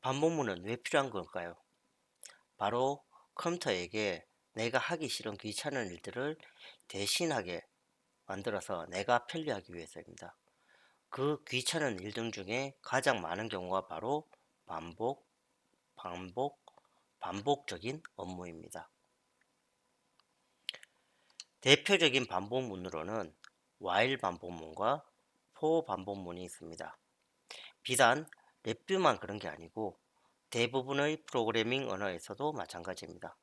반복문은 왜 필요한 걸까요? 바로 컴퓨터에게 내가 하기 싫은 귀찮은 일들을 대신하게 만들어서 내가 편리하기 위해서입니다. 그 귀찮은 일들 중에 가장 많은 경우가 바로 반복, 반복, 반복적인 업무입니다. 대표적인 반복문으로는 while 반복문과 for 반복문이 있습니다. 비단 랩뷰만 그런 게 아니고 대부분의 프로그래밍 언어에서도 마찬가지입니다.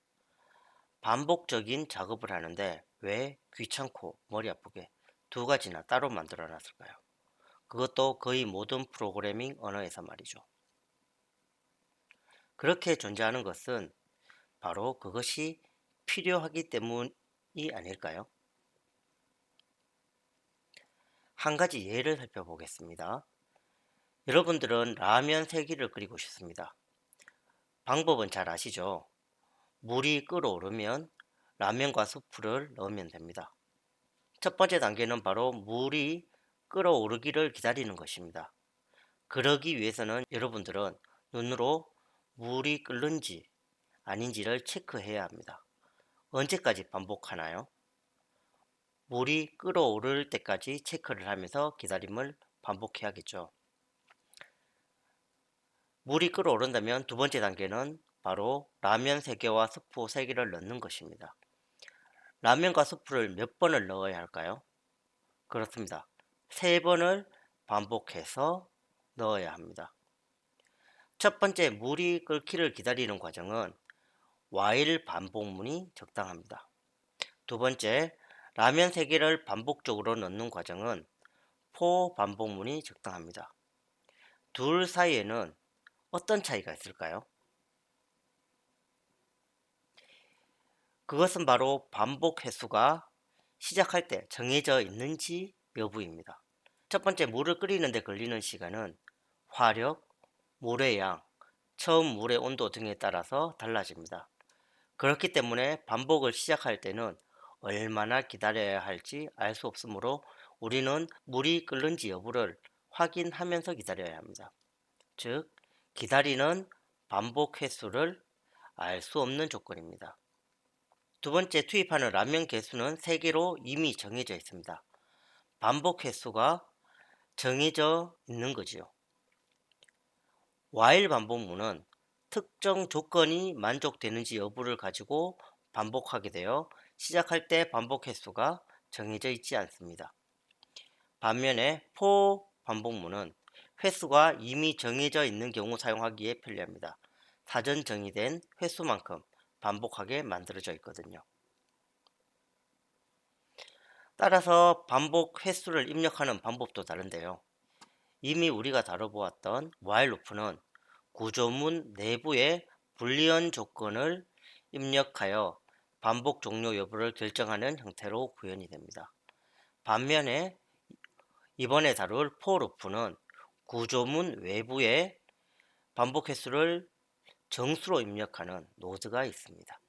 반복적인 작업을 하는데 왜 귀찮고 머리 아프게 두 가지나 따로 만들어 놨을까요? 그것도 거의 모든 프로그래밍 언어에서 말이죠. 그렇게 존재하는 것은 바로 그것이 필요하기 때문이 아닐까요? 한 가지 예를 살펴보겠습니다. 여러분들은 라면 3개를 끓이고 싶습니다. 방법은 잘 아시죠? 물이 끓어오르면 라면과 수프를 넣으면 됩니다. 첫 번째 단계는 바로 물이 끓어오르기를 기다리는 것입니다. 그러기 위해서는 여러분들은 눈으로 물이 끓는지 아닌지를 체크해야 합니다. 언제까지 반복하나요? 물이 끓어오를 때까지 체크를 하면서 기다림을 반복해야겠죠. 물이 끓어오른다면 두 번째 단계는 바로 라면 3개와 스프 3개를 넣는 것입니다. 라면과 스프를 몇 번을 넣어야 할까요? 그렇습니다. 3번을 반복해서 넣어야 합니다. 첫 번째 물이 끓기를 기다리는 과정은 while 반복문이 적당합니다. 두 번째 라면 3개를 반복적으로 넣는 과정은 for 반복문이 적당합니다. 둘 사이에는 어떤 차이가 있을까요? 그것은 바로 반복 횟수가 시작할 때 정해져 있는지 여부입니다. 첫 번째 물을 끓이는데 걸리는 시간은 화력, 물의 양, 처음 물의 온도 등에 따라서 달라집니다. 그렇기 때문에 반복을 시작할 때는 얼마나 기다려야 할지 알 수 없으므로 우리는 물이 끓는지 여부를 확인하면서 기다려야 합니다. 즉, 기다리는 반복 횟수를 알 수 없는 조건입니다. 두 번째 투입하는 라면 개수는 3개로 이미 정해져 있습니다. 반복 횟수가 정해져 있는 거지요. while 반복문은 특정 조건이 만족되는지 여부를 가지고 반복하게 되어 시작할 때 반복 횟수가 정해져 있지 않습니다. 반면에 for 반복문은 횟수가 이미 정해져 있는 경우 사용하기에 편리합니다. 사전 정의된 횟수만큼 반복하게 만들어져 있거든요. 따라서 반복 횟수를 입력하는 방법도 다른데요. 이미 우리가 다뤄보았던 while 루프는 구조문 내부의 불리언 조건을 입력하여 반복 종료 여부를 결정하는 형태로 구현이 됩니다. 반면에 이번에 다룰 for 루프는 구조문 외부에 반복 횟수를 정수로 입력하는 노드가 있습니다.